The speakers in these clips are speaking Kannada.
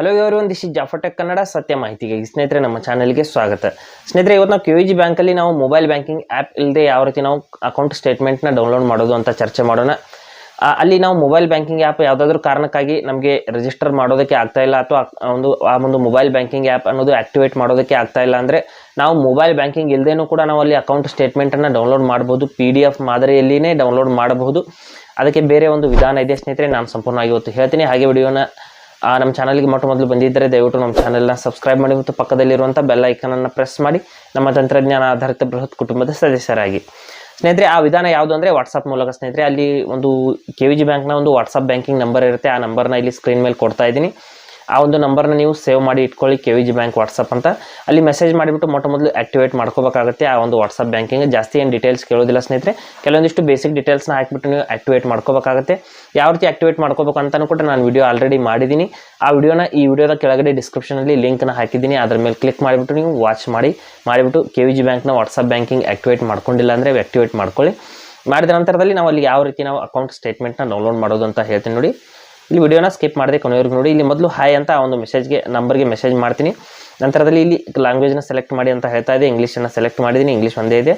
ಹಲೋ ಇವರು ಒಂದು ದಿಶಿ ಜಾಫಟೆಕ್ ಕನ್ನಡ ಸತ್ಯ ಮಾಹಿತಿಗೆ ಸ್ನೇಹಿತರೆ, ನಮ್ಮ ಚಾನಲ್ಗೆ ಸ್ವಾಗತ. ಸ್ನೇಹಿತರೆ, ಇವತ್ತು ನಾವು ವಿ ಜಿ ಬ್ಯಾಂಕಲ್ಲಿ ನಾವು ಮೊಬೈಲ್ ಬ್ಯಾಂಕಿಂಗ್ ಆ್ಯಪ್ ಇಲ್ಲದೆ ಯಾವ ರೀತಿ ನಾವು ಅಕೌಂಟ್ ಸ್ಟೇಟ್ಮೆಂಟ್ನ ಡೌನ್ಲೋಡ್ ಮಾಡೋದು ಅಂತ ಚರ್ಚೆ ಮಾಡೋಣ. ಅಲ್ಲಿ ನಾವು ಮೊಬೈಲ್ ಬ್ಯಾಂಕಿಂಗ್ ಆ್ಯಪ್ ಯಾವುದಾದ್ರೂ ಕಾರಣಕ್ಕಾಗಿ ನಮಗೆ ರಿಜಿಸ್ಟರ್ ಮಾಡೋದಕ್ಕೆ ಆಗ್ತಾ ಇಲ್ಲ ಅಥವಾ ಒಂದು, ಆ ಒಂದು ಮೊಬೈಲ್ ಬ್ಯಾಂಕಿಂಗ್ ಆ್ಯಪ್ ಅನ್ನೋದು ಆ್ಯಕ್ಟಿವೇಟ್ ಮಾಡೋದಕ್ಕೆ ಆಗ್ತಾ ಇಲ್ಲ ಅಂದರೆ ನಾವು ಮೊಬೈಲ್ ಬ್ಯಾಂಕಿಂಗ್ ಇಲ್ಲದೇನೂ ಕೂಡ ನಾವು ಅಲ್ಲಿ ಅಕೌಂಟ್ ಸ್ಟೇಟ್ಮೆಂಟನ್ನು ಡೌನ್ಲೋಡ್ ಮಾಡ್ಬೋದು ಪಿ ಡಿ ಎಫ್ ಮಾದರಿಯಲ್ಲಿನೇ ಡೌನ್ಲೋಡ್ ಮಾಡಬಹುದು. ಅದಕ್ಕೆ ಬೇರೆ ಒಂದು ವಿಧಾನ ಇದೆ ಸ್ನೇಹಿತರೆ, ನಾನು ಸಂಪೂರ್ಣವಾಗಿ ಇವತ್ತು ಹೇಳ್ತೀನಿ. ಹಾಗೆ ವಿಡಿಯೋನ ಆ, ನಮ್ಮ ಚಾನಲ್ಗೆ ಮೊಟ್ಟ ಮೊದಲು ಬಂದಿದ್ದರೆ ದಯವಿಟ್ಟು ನಮ್ಮ ಚಾನಲ್ನ ಸಬ್ಸ್ಕ್ರೈಬ್ ಮಾಡಿ ಮತ್ತು ಪಕ್ಕದಲ್ಲಿರುವಂಥ ಬೆಲ್ ಐಕನನ್ನು ಪ್ರೆಸ್ ಮಾಡಿ ನಮ್ಮ ತಂತ್ರಜ್ಞಾನ ಆಧಾರಿತ ಬೃಹತ್ ಕುಟುಂಬದ ಸದಸ್ಯರಾಗಿ. ಸ್ನೇಹಿತರೆ ಆ ವಿಧಾನ ಯಾವುದು ಅಂದರೆ ವಾಟ್ಸಪ್ ಮೂಲಕ ಸ್ನೇಹಿತರೆ ಅಲ್ಲಿ ಒಂದು ಕೆ ವಿ ಜಿ ಬ್ಯಾಂಕ್ನ ಒಂದು ವಾಟ್ಸಪ್ ಬ್ಯಾಂಕಿಂಗ್ ನಂಬರ್ ಇರುತ್ತೆ. ಆ ನಂಬರ್ನ ಇಲ್ಲಿ ಸ್ಕ್ರೀನ್ ಮೇಲೆ ಕೊಡ್ತಾ ಇದ್ದೀನಿ. ಆ ಒಂದು ನಂಬರ್ನ ನೀವು ಸೇವ್ ಮಾಡಿ ಇಟ್ಕೊಳ್ಳಿ K V G bank WhatsApp ಅಂತ. ಅಲ್ಲಿ ಮೆಸೇಜ್ ಮಾಡಿಬಿಟ್ಟು ಮೊಟ್ಟ ಮೊದಲು ಆಕ್ಟಿವೇಟ್ ಮಾಡ್ಕೋಬೇಕಾಗುತ್ತೆ ಆ ಒಂದು ವಾಟ್ಸಪ್ ಬ್ಯಾಂಕಿಂಗ್. ಜಾಸ್ತಿ ಏನು ಡೀಟೇಲ್ಸ್ ಕೇಳೋದಿಲ್ಲ ಸ್ನೇಹಿತರೆ. ಕೆಲವೊಂದಿಷ್ಟು ಬೇಸಿಕ್ ಡೀಟೇಲ್ಸ್ನ ಹಾಕ್ಬಿಟ್ಟು ನೀವು ಆಕ್ಟಿವೇಟ್ ಮಾಡ್ಕೋಬೇಕಾಗುತ್ತೆ. ಯಾವ ರೀತಿ ಆಕ್ಟಿವೇಟ್ ಮಾಡ್ಕೋಬೇಕು ಕೂಡ ನಾನು ವಿಡಿಯೋ ಆಲ್ರೆಡಿ ಮಾಡಿದ್ದೀನಿ ಆ ವಿಡಿಯೋನ ಈ ವಿಡಿಯೋದ ಕೆಳಗಡೆ ಡಿಸ್ಕ್ರಿಪ್ಷನಲ್ಲಿ ಲಿಂಕ್ನ ಹಾಕಿದ್ದೀನಿ ಅದ್ರ ಮೇಲೆ ಕ್ಲಿಕ್ ಮಾಡಿಬಿಟ್ಟು ನೀವು ವಾಚ್ ಮಾಡಿ. ಮಾಡಿಬಿಟ್ಟು ಕೆ ವಿ ಜಿ ಬ್ಯಾಂಕ್ನ ವಾಟ್ಸಪ್ ಬ್ಯಾಂಕಿಂಗ್ ಆಕ್ಟಿವೇಟ್ ಮಾಡ್ಕೊಂಡಿಲ್ಲ ಅಂದರೆ ಆಕ್ಟಿವೇಟ್ ಮಾಡ್ಕೊಳ್ಳಿ. ಮಾಡಿದ ನಂತರದಲ್ಲಿ ನಾವು ಅಲ್ಲಿ ಯಾವ ರೀತಿ ನಾವು ಅಕೌಂಟ್ ಸ್ಟೇಟ್ಮೆಂಟ್ನ ಡೌನ್ಲೋಡ್ ಮಾಡೋದು ಅಂತ ಹೇಳ್ತೀನಿ ನೋಡಿ. ಇಲ್ಲಿ ವಿಡಿಯೋನ ಸ್ಕಿಪ್ ಮಾಡದೆ ಕೊನೆಯವರೆಗೂ ನೋಡಿ. ಇಲ್ಲಿ ಮೊದಲು ಹಾಯ್ ಅಂತ ಆ ಒಂದು ಮೆಸೇಜ್ಗೆ ನಂಬರ್ಗೆ ಮೆಸೇಜ್ ಮಾಡ್ತೀನಿ. ನಂತರದಲ್ಲಿ ಇಲ್ಲಿ ಲ್ಯಾಂಗ್ವೇಜ್ನ ಸೆಲೆಕ್ಟ್ ಮಾಡಿ ಅಂತ ಹೇಳ್ತಾ ಇದೆ. ಇಂಗ್ಲೀಷನ್ನು ಸೆಲೆಕ್ಟ್ ಮಾಡಿದ್ದೀನಿ. ಇಂಗ್ಲೀಷ್ ಒಂದೇ ಇದೆ.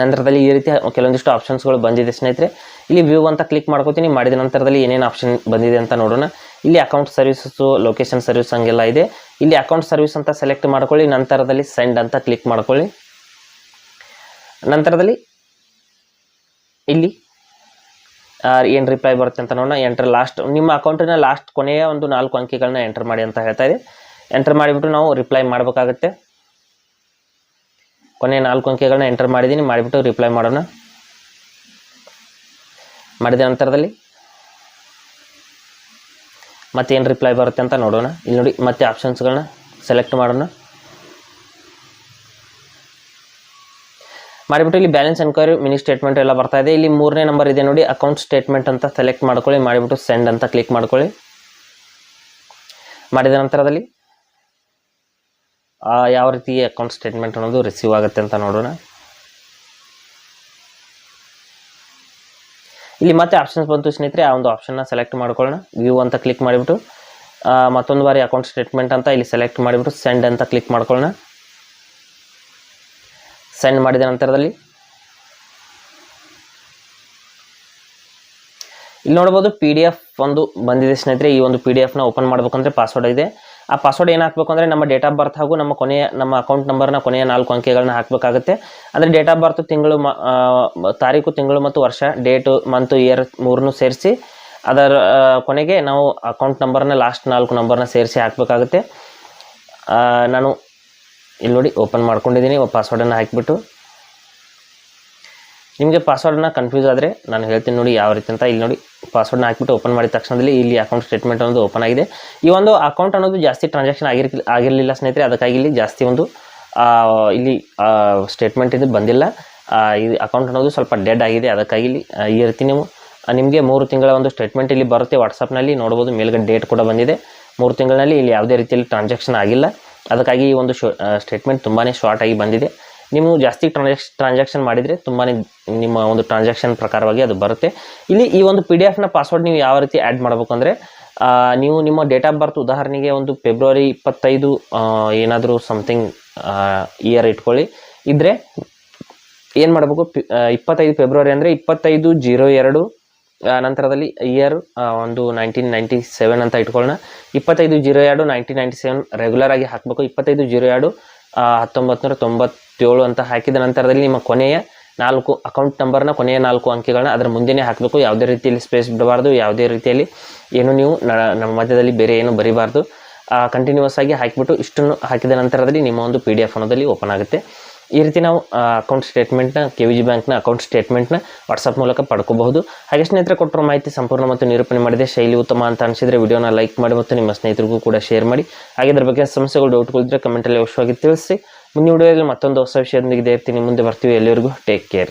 ನಂತರದಲ್ಲಿ ಈ ರೀತಿ ಕೆಲವೊಂದಿಷ್ಟು ಆಪ್ಷನ್ಸ್ಗಳು ಬಂದಿದೆ ಸ್ನೇಹಿತರೆ. ಇಲ್ಲಿ ವ್ಯೂ ಅಂತ ಕ್ಲಿಕ್ ಮಾಡ್ಕೋತೀನಿ. ಮಾಡಿದ ನಂತರದಲ್ಲಿ ಏನೇನು ಆಪ್ಷನ್ ಬಂದಿದೆ ಅಂತ ನೋಡೋಣ. ಇಲ್ಲಿ ಅಕೌಂಟ್ ಸರ್ವಿಸಸ್ಸು ಲೊಕೇಶನ್ ಸರ್ವಿಸ್ ಹಂಗೆಲ್ಲ ಇದೆ. ಇಲ್ಲಿ ಅಕೌಂಟ್ ಸರ್ವಿಸ್ ಅಂತ ಸೆಲೆಕ್ಟ್ ಮಾಡ್ಕೊಳ್ಳಿ. ನಂತರದಲ್ಲಿ ಸೆಂಡ್ ಅಂತ ಕ್ಲಿಕ್ ಮಾಡ್ಕೊಳ್ಳಿ. ನಂತರದಲ್ಲಿ ಇಲ್ಲಿ ಏನು ರಿಪ್ಲೈ ಬರುತ್ತೆ ಅಂತ ನೋಡೋಣ. ಎಂಟ್ರ್ ಲಾಸ್ಟ್ ನಿಮ್ಮ ಅಕೌಂಟಿನ ಲಾಸ್ಟ್ ಕೊನೆಯ ಒಂದು ನಾಲ್ಕು ಅಂಕಿಗಳನ್ನ ಎಂಟರ್ ಮಾಡಿ ಅಂತ ಹೇಳ್ತಾ ಇದೆ ಎಂಟರ್ ಮಾಡಿಬಿಟ್ಟು ನಾವು ರಿಪ್ಲೈ ಮಾಡಬೇಕಾಗುತ್ತೆ. ಕೊನೆಯ ನಾಲ್ಕು ಅಂಕಿಗಳನ್ನ ಎಂಟರ್ ಮಾಡಿದ್ದೀನಿ. ಮಾಡಿಬಿಟ್ಟು ರಿಪ್ಲೈ ಮಾಡೋಣ. ಮಾಡಿದ ನಂತರದಲ್ಲಿ ಮತ್ತೇನು ರಿಪ್ಲೈ ಬರುತ್ತೆ ಅಂತ ನೋಡೋಣ. ಇಲ್ಲಿ ನೋಡಿ ಮತ್ತೆ ಆಪ್ಷನ್ಸ್ಗಳನ್ನ ಸೆಲೆಕ್ಟ್ ಮಾಡೋಣ. ಮಾಡಿಬಿಟ್ಟು ಇಲ್ಲಿ ಬ್ಯಾಲೆನ್ಸ್ ಎನ್ಕ್ವೈರಿ ಮಿನಿ ಸ್ಟೇಟ್ಮೆಂಟ್ ಎಲ್ಲ ಬರ್ತಾ ಇದೆ. ಇಲ್ಲಿ ಮೂರನೇ ನಂಬರ್ ಇದೆ ನೋಡಿ ಅಕೌಂಟ್ ಸ್ಟೇಟ್ಮೆಂಟ್ ಅಂತ ಸೆಲೆಕ್ಟ್ ಮಾಡ್ಕೊಳ್ಳಿ, ಮಾಡಿಬಿಟ್ಟು ಸೆಂಡ್ ಅಂತ ಕ್ಲಿಕ್ ಮಾಡ್ಕೊಳ್ಳಿ. ಮಾಡಿದ ನಂತರದಲ್ಲಿ ಯಾವ ರೀತಿ ಅಕೌಂಟ್ ಸ್ಟೇಟ್ಮೆಂಟ್ ಅನ್ನೋದು ರಿಸೀವ್ ಆಗುತ್ತೆ ಅಂತ ನೋಡೋಣ. ಇಲ್ಲಿ ಮತ್ತೆ ಆಪ್ಷನ್ಸ್ ಬಂತು ಸ್ನೇಹಿತರೆ, ಆ ಒಂದು ಆಪ್ಷನ್ನ ಸೆಲೆಕ್ಟ್ ಮಾಡ್ಕೊಳ್ಳೋಣ. ವ್ಯೂ ಅಂತ ಕ್ಲಿಕ್ ಮಾಡಿಬಿಟ್ಟು ಮತ್ತೊಂದು ಬಾರಿ ಅಕೌಂಟ್ ಸ್ಟೇಟ್ಮೆಂಟ್ ಅಂತ ಇಲ್ಲಿ ಸೆಲೆಕ್ಟ್ ಮಾಡಿಬಿಟ್ಟು ಸೆಂಡ್ ಅಂತ ಕ್ಲಿಕ್ ಮಾಡ್ಕೊಳ್ಳೋಣ. ಸೆಂಡ್ ಮಾಡಿದ ನಂತರದಲ್ಲಿ. ಇಲ್ಲಿ ನೋಡ್ಬೋದು ಪಿ ಡಿ ಎಫ್ ಒಂದು ಬಂದಿದೆ ಸ್ನೇಹಿತರೆ, ಈ ಒಂದು ಪಿ ಡಿ ಎಫ್ನ ಓಪನ್ ಮಾಡಬೇಕಂದ್ರೆ ಪಾಸ್ವರ್ಡ್ ಇದೆ ಆ ಪಾಸ್ವರ್ಡ್ ಏನು ಹಾಕಬೇಕು ಅಂದರೆ ನಮ್ಮ ಡೇಟ್ ಆಫ್ ಬರ್ತ್ ಹಾಗೂ ನಮ್ಮ ಕೊನೆಯ, ನಮ್ಮ ಅಕೌಂಟ್ ನಂಬರ್ನ ಕೊನೆಯ ನಾಲ್ಕು ಅಂಕೆಗಳನ್ನ ಹಾಕಬೇಕಾಗುತ್ತೆ. ಅಂದರೆ ಡೇಟ್ ಆಫ್ ಬರ್ತ್ ತಿಂಗಳು ತಾರೀಕು, ತಿಂಗಳು ಮತ್ತು ವರ್ಷ ಡೇಟು ಮಂತು ಇಯರ್ ಮೂರನ್ನು ಸೇರಿಸಿ, ಅದರ ಕೊನೆಗೆ ನಾವು ಅಕೌಂಟ್ ನಂಬರ್ನ ಲಾಸ್ಟ್ ನಾಲ್ಕು ನಂಬರ್ನ ಸೇರಿಸಿ ಹಾಕಬೇಕಾಗುತ್ತೆ. ನಾನು ಇಲ್ಲಿ ನೋಡಿ ಓಪನ್ ಮಾಡ್ಕೊಂಡಿದ್ದೀನಿ. ಪಾಸ್ವರ್ಡನ್ನು ಹಾಕಿಬಿಟ್ಟು. ನಿಮಗೆ ಪಾಸ್ವರ್ಡನ್ನ ಕನ್ಫ್ಯೂಸ್ ಆದರೆ ನಾನು ಹೇಳ್ತೀನಿ ನೋಡಿ ಯಾವ ರೀತಿ ಅಂತ. ಇಲ್ಲಿ ನೋಡಿ ಪಾಸ್ವರ್ಡ್ನ ಹಾಕಿಬಿಟ್ಟು ಓಪನ್ ಮಾಡಿದ ತಕ್ಷಣದಲ್ಲಿ ಇಲ್ಲಿ ಅಕೌಂಟ್ ಸ್ಟೇಟ್ಮೆಂಟ್ ಅನ್ನೋದು ಓಪನ್ ಆಗಿದೆ. ಈ ಒಂದು ಅಕೌಂಟ್ ಅನ್ನೋದು ಜಾಸ್ತಿ ಟ್ರಾನ್ಸಾಕ್ಷನ್ ಆಗಿರ್ ಆಗಿರಲಿಲ್ಲ ಸ್ನೇಹಿತರೆ. ಅದಕ್ಕಾಗಿ ಇಲ್ಲಿ ಜಾಸ್ತಿ ಒಂದು ಇಲ್ಲಿ ಸ್ಟೇಟ್ಮೆಂಟ್ ಇದು ಬಂದಿಲ್ಲ. ಈ ಅಕೌಂಟ್ ಅನ್ನೋದು ಸ್ವಲ್ಪ ಡೆಡ್ ಆಗಿದೆ. ಅದಕ್ಕಾಗಿ ಇಲ್ಲಿ ಈ ರೀತಿ ನೀವು ನಿಮಗೆ ಮೂರು ತಿಂಗಳ ಒಂದು ಸ್ಟೇಟ್ಮೆಂಟ್ ಇಲ್ಲಿ ಬರುತ್ತೆ. ವಾಟ್ಸಪ್ನಲ್ಲಿ ನೋಡ್ಬೋದು. ಮೇಲ್ಗಡೆ ಡೇಟ್ ಕೂಡ ಬಂದಿದೆ. ಮೂರು ತಿಂಗಳಲ್ಲಿ ಇಲ್ಲಿ ಯಾವುದೇ ರೀತಿಯಲ್ಲಿ ಟ್ರಾನ್ಸಾಕ್ಷನ್ ಆಗಿಲ್ಲ. ಅದಕ್ಕಾಗಿ ಈ ಒಂದು ಶೋ ಸ್ಟೇಟ್ಮೆಂಟ್ ತುಂಬಾ ಶಾರ್ಟ್ ಆಗಿ ಬಂದಿದೆ. ನೀವು ಜಾಸ್ತಿ ಟ್ರಾನ್ಸಾಕ್ಷನ್ ಟ್ರಾನ್ಸಾಕ್ಷನ್ ಮಾಡಿದರೆ ತುಂಬಾ ನಿಮ್ಮ ಒಂದು ಟ್ರಾನ್ಸಾಕ್ಷನ್ ಪ್ರಕಾರವಾಗಿ ಅದು ಬರುತ್ತೆ. ಇಲ್ಲಿ ಈ ಒಂದು ಪಿ ಡಿ ಎಫ್ನ ಪಾಸ್ವರ್ಡ್ ನೀವು ಯಾವ ರೀತಿ ಆ್ಯಡ್ ಮಾಡಬೇಕು ಅಂದರೆ ನೀವು ನಿಮ್ಮ ಡೇಟ್ ಆಫ್ ಬರ್ತ್ ಉದಾಹರಣೆಗೆ ಒಂದು ಫೆಬ್ರವರಿ ಇಪ್ಪತ್ತೈದು ಏನಾದರೂ ಸಮಥಿಂಗ್ ಇಯರ್ ಇಟ್ಕೊಳ್ಳಿ. ಇದ್ದರೆ ಏನು ಮಾಡಬೇಕು? ಇಪ್ಪತ್ತೈದು ಫೆಬ್ರವರಿ ಅಂದರೆ ಇಪ್ಪತ್ತೈದು, ಜೀರೋ, ಎರಡು ನಂತರದಲ್ಲಿ ಇಯರ್ ಒಂದು ನೈನ್ಟೀನ್ ನೈಂಟಿ ಸೆವೆನ್ ಅಂತ ಇಟ್ಕೊಳ್ಳೋಣ ಇಪ್ಪತ್ತೈದು ಜೀರೋ ಎರಡು ನೈನ್ಟೀನ್ ನೈಂಟಿ ಸೆವೆನ್ ರೆಗ್ಯುಲರ್ ಆಗಿ ಹಾಕಬೇಕು. ಇಪ್ಪತ್ತೈದು ಜೀರೋ ಎರಡು ಹತ್ತೊಂಬತ್ತು ನೂರ ತೊಂಬತ್ತೇಳು ಅಂತ ಹಾಕಿದ ನಂತರದಲ್ಲಿ ನಿಮ್ಮ ಕೊನೆಯ ನಾಲ್ಕು ಅಕೌಂಟ್ ನಂಬರ್ನ ಕೊನೆಯ ನಾಲ್ಕು ಅಂಕಿಗಳನ್ನ ಅದರ ಮುಂದೆನೇ ಹಾಕಬೇಕು. ಯಾವುದೇ ರೀತಿಯಲ್ಲಿ ಸ್ಪೇಸ್ ಬಿಡಬಾರ್ದು. ಯಾವುದೇ ರೀತಿಯಲ್ಲಿ ಏನು ನೀವು ನಮ್ಮ ಮಧ್ಯದಲ್ಲಿ ಬೇರೆ ಏನು ಬರಿಬಾರ್ದು. ಕಂಟಿನ್ಯೂಸ್ ಆಗಿ ಹಾಕಿಬಿಟ್ಟು ಇಷ್ಟನ್ನು ಹಾಕಿದ ನಂತರದಲ್ಲಿ ನಿಮ್ಮ ಒಂದು ಪಿ ಡಿ ಎಫ್ ಅನ್ನೋದಲ್ಲಿ ಓಪನ್ ಆಗುತ್ತೆ. ಈ ರೀತಿ ನಾವು ಅಕೌಂಟ್ ಸ್ಟೇಟ್ಮೆಂಟ್ನ ಕೆ ವಿ ಜಿ ಬ್ಯಾಂಕ್ನ ಅಕೌಂಟ್ ಸ್ಟೇಟ್ಮೆಂಟ್ನ ವಾಟ್ಸಪ್ ಮೂಲಕ ಪಡ್ಕೋಬಹುದು. ಹಾಗೆ ಸ್ನೇಹಿತರೆ, ಕೊಟ್ಟಿರೋ ಮಾಹಿತಿ ಸಂಪೂರ್ಣ ಮತ್ತು ನಿರೂಪಣೆ ಮಾಡಿದೆ. ಶೈಲಿ ಉತ್ತಮ ಅಂತ ಅನಿಸಿದರೆ ವಿಡಿಯೋನ ಲೈಕ್ ಮಾಡಿ ಮತ್ತು ನಿಮ್ಮ ಸ್ನೇಹಿತರಿಗೂ ಕೂಡ ಶೇರ್ ಮಾಡಿ. ಹಾಗೆ ಇದ್ರ ಬಗ್ಗೆ ಸಮಸ್ಯೆಗಳು ಡೌಟ್ಗಳಿದ್ರೆ ಕಮೆಂಟಲ್ಲಿ ಅವಶ್ಯವಾಗಿ ತಿಳಿಸಿ. ಮುಂದಿನ ವಿಡಿಯೋದಲ್ಲಿ ಮತ್ತೊಂದು ಹೊಸ ವಿಷಯದೊಂದಿಗೆ ಇರ್ತೀನಿ ಮುಂದೆ ಬರ್ತೀವಿ. ಎಲ್ಲರಿಗೂ ಟೇಕ್ ಕೇರ್